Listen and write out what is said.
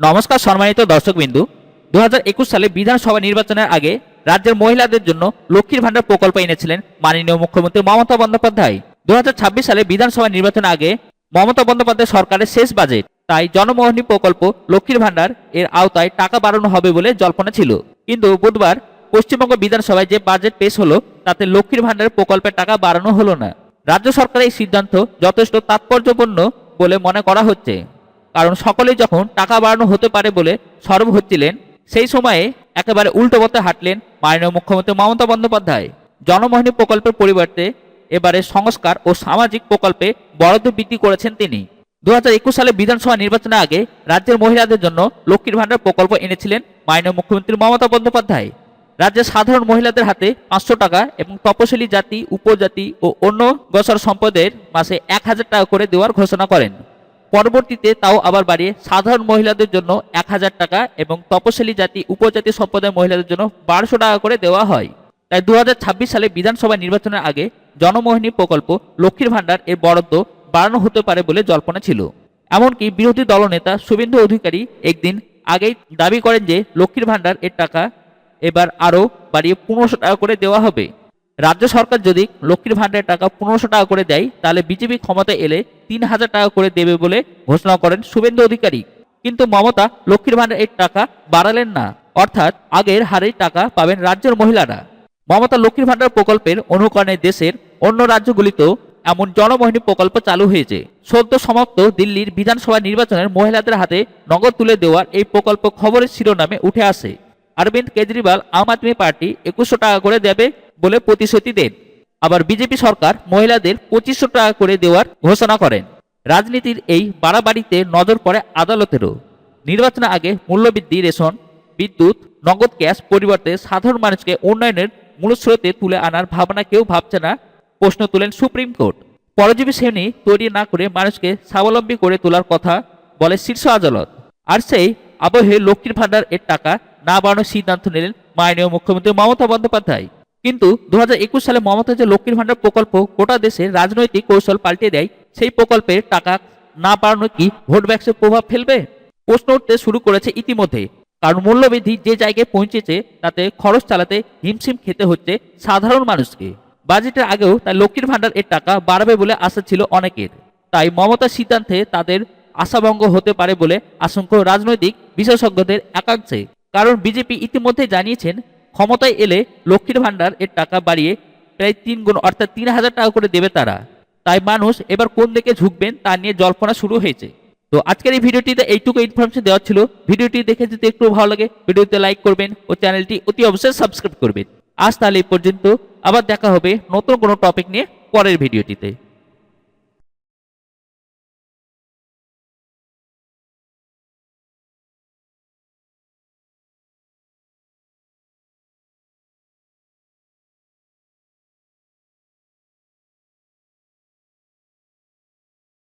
নমস্কার সম্মানিত দর্শকবিন্দু দু হাজার একুশ সালে বিধানসভা নির্বাচনের আগে রাজ্যের মহিলাদের জন্য লক্ষ্মীর ভাণ্ডার প্রকল্প এনেছিলেন মাননীয় মুখ্যমন্ত্রী মমতা বন্দ্যোপাধ্যায়। দু হাজার ছাব্বিশ সালে বিধানসভা নির্বাচনের আগে মমতা বন্দ্যোপাধ্যায় সরকারের শেষ বাজেট, তাই জনমোহনী প্রকল্প লক্ষ্মীর ভাণ্ডার এর আওতায় টাকা বাড়ানো হবে বলে জল্পনা ছিল। কিন্তু বুধবার পশ্চিমবঙ্গ বিধানসভায় যে বাজেট পেশ হলো, তাতে লক্ষ্মীর ভাণ্ডার প্রকল্পের টাকা বাড়ানো হলো না। রাজ্য সরকারের এই সিদ্ধান্ত যথেষ্ট তাৎপর্যপূর্ণ বলে মনে করা হচ্ছে। কারণ সকলেই যখন টাকা বাড়ানো হতে পারে বলে সরব হচ্ছিলেন, সেই সময়ে একেবারে উল্টো পথে হাঁটলেন মাননীয় মুখ্যমন্ত্রী মমতা বন্দ্যোপাধ্যায়। জনমোহনী প্রকল্পের পরিবর্তে এবারে সংস্কার ও সামাজিক প্রকল্পে বরাদ্দ বৃদ্ধি করেছেন তিনি। দু হাজার একুশ সালে বিধানসভা নির্বাচনের আগে রাজ্যের মহিলাদের জন্য লক্ষ্মীর ভাণ্ডার প্রকল্প এনেছিলেন মাননীয় মুখ্যমন্ত্রী মমতা বন্দ্যোপাধ্যায়। রাজ্যের সাধারণ মহিলাদের হাতে পাঁচশো টাকা এবং তপশিলি জাতি, উপজাতি ও অন্য গসর সম্পদের মাসে এক হাজার টাকা করে দেওয়ার ঘোষণা করেন। পরবর্তীতে তাও আবার বাড়িয়ে সাধারণ মহিলাদের জন্য এক হাজার টাকা এবং তপশিলি জাতি, উপজাতি সম্প্রদায়ের মহিলাদের জন্য বারোশো টাকা করে দেওয়া হয়। তাই দু হাজার ছাব্বিশ সালে বিধানসভা নির্বাচনের আগে জনমোহিনী প্রকল্প লক্ষ্মীর ভাণ্ডার এর বরাদ্দ বাড়ানো হতে পারে বলে জল্পনা ছিল। এমনকি বিরোধী দলনেতা শুভেন্দু অধিকারী একদিন আগেই দাবি করেন যে লক্ষ্মীর ভাণ্ডার এর টাকা এবার আরও বাড়িয়ে পনেরোশো টাকা করে দেওয়া হবে। রাজ্য সরকার যদি লক্ষ্মীর ভাণ্ডারের টাকা পনেরোশো টাকা করে দেয়, তাহলে বিজেপি ক্ষমতায় এলে তিন হাজার টাকা করে দেবে বলে ঘোষণা করেন শুভেন্দু অধিকারী। কিন্তু মমতা লক্ষ্মীর ভাণ্ডার টাকা বাড়ালেন না, অর্থাৎ আগের হারেই টাকা পাবেন রাজ্যের মহিলারা। মমতা লক্ষ্মীর ভাণ্ডার প্রকল্পের অনুকরণে দেশের অন্য রাজ্যগুলিতেও এমন জনমোহিনী প্রকল্প চালু হয়েছে। সদ্য সমাপ্ত দিল্লির বিধানসভা নির্বাচনের মহিলাদের হাতে নগদ তুলে দেওয়ার এই প্রকল্প খবরের শিরোনামে উঠে আসে। অরবিন্দ কেজরিওয়াল, আম আদমি পার্টি একুশশো টাকা করে দেবে বলে প্রতিশ্রুতি দেন। আবার বিজেপি সরকার মহিলাদের পঁচিশশো টাকা করে দেওয়ার ঘোষণা করেন। রাজনীতির এই বাড়াবাড়িতে নজর পড়ে আদালতেরও। নির্বাচনের আগে মূল্যবৃদ্ধি রেশন, বিদ্যুৎ, নগদ ক্যাশ পরিবর্তে সাধারণ মানুষকে উন্নয়নের মূলস্রোতে তুলে আনার ভাবনা কেউ ভাবছে না, প্রশ্ন তুলেন সুপ্রিম কোর্ট। পরজীবী শ্রেণি তৈরি না করে মানুষকে স্বাবলম্বী করে তোলার কথা বলে শীর্ষ আদালত। আর সেই আবহে লক্ষ্মীর ভাণ্ডার এর টাকা না বাড়ানোর সিদ্ধান্ত নিলেন মাননীয় মুখ্যমন্ত্রী মমতা বন্দ্যোপাধ্যায়। কিন্তু দু হাজার একুশ সালে মমতা যে লক্ষ্মীর ভাণ্ডার প্রকল্প, গোটা দেশের রাজনৈতিক কৌশল পাল্টে দেয়, সেই প্রকল্পের টাকা না বাড়ানো কি ভোট ব্যাক্সে প্রভাব ফেলবে? প্রশ্ন উঠতে শুরু করেছে ইতিমধ্যে। কারণ মূল্যবৃদ্ধি যে জায়গায় পৌঁছেছে, তাতে খরচ চালাতে হিমশিম খেতে হচ্ছে সাধারণ মানুষকে। বাজেটের আগেও তাই লক্ষ্মীর ভাণ্ডার এর টাকা বাড়বে বলে আশা ছিল অনেকের। তাই মমতার সিদ্ধান্তে তাদের আশাভঙ্গ হতে পারে বলে আশঙ্কা রাজনৈতিক বিশেষজ্ঞদের একাংশে। কারণ বিজেপি ইতিমধ্যে জানিয়েছেন ক্ষমতায় এলে লক্ষ্মীর ভাণ্ডার এর টাকা বাড়িয়ে প্রায় তিন গুণ, অর্থাৎ তিন হাজার টাকা করে দেবে তারা। তাই মানুষ এবার কোন দিকে ঝুঁকবেন তা নিয়ে জল্পনা শুরু হয়েছে। তো আজকের এই ভিডিওটিতে এইটুকু ইনফরমেশন দেওয়া ছিল। ভিডিওটি দেখে যদি একটু ভালো লাগে, ভিডিওতে লাইক করবেন ও চ্যানেলটি অতি অবশ্যই সাবস্ক্রাইব করবেন। আজ তাহলে এই পর্যন্ত। আবার দেখা হবে নতুন কোনো টপিক নিয়ে পরের ভিডিওটিতে।